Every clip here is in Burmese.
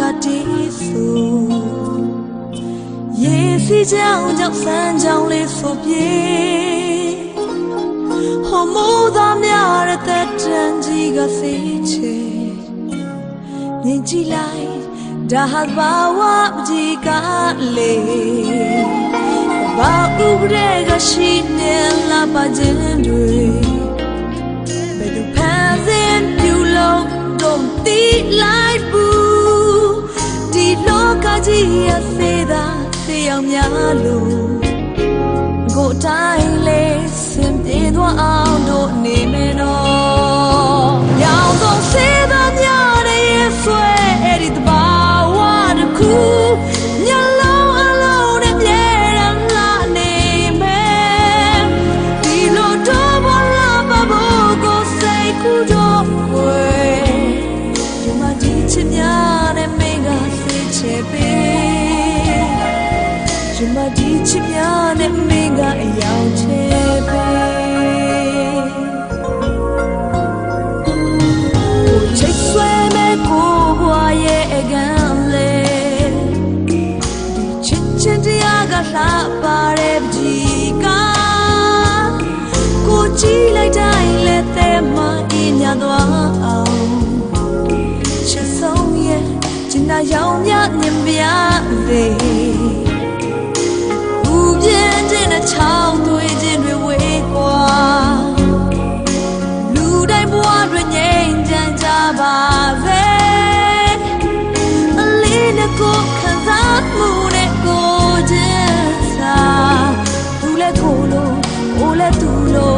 ကတီးဆိုရေစီချောင်းကြောင့်စမ်းချောင်းလေးဆိုပြေဟောမိုးသားများတဲ့တန်ကြီးကစီချေမြင်ကြည့်လိုက်ဒါဟာဘာဝမကြီးကလေး ရှိနေလာပါခြင်းတွေဘယ်သူဖန်ဆင်းပြုလို့တော့ဒီလိုက်ဘူးဒီလောကကြီးရဲ့သေးတာတရားများလို့ သာရောင်မြမြင်ပြလေဘူးပြင်းခြင်းနဲ့ချောင်းသွေးခြင်းတွေဝေးကွာလူတိုင်းဘဝတွေငြိမ်ချမ်းကြပါစေအလေးနဲ့ကိုခံစားမှုနဲ့ကိုခြင်းစာသူလည်းကိုလိုကိုလည်းသူလို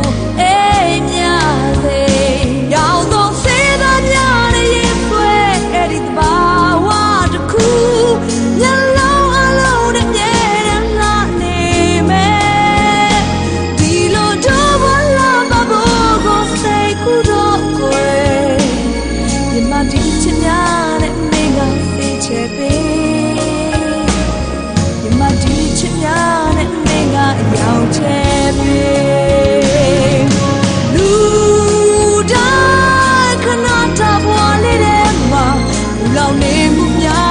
Yeah.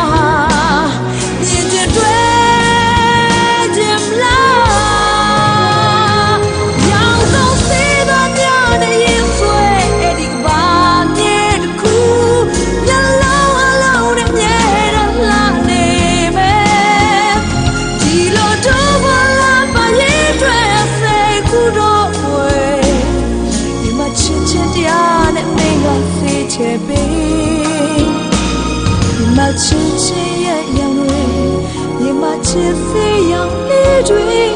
是飞扬的坠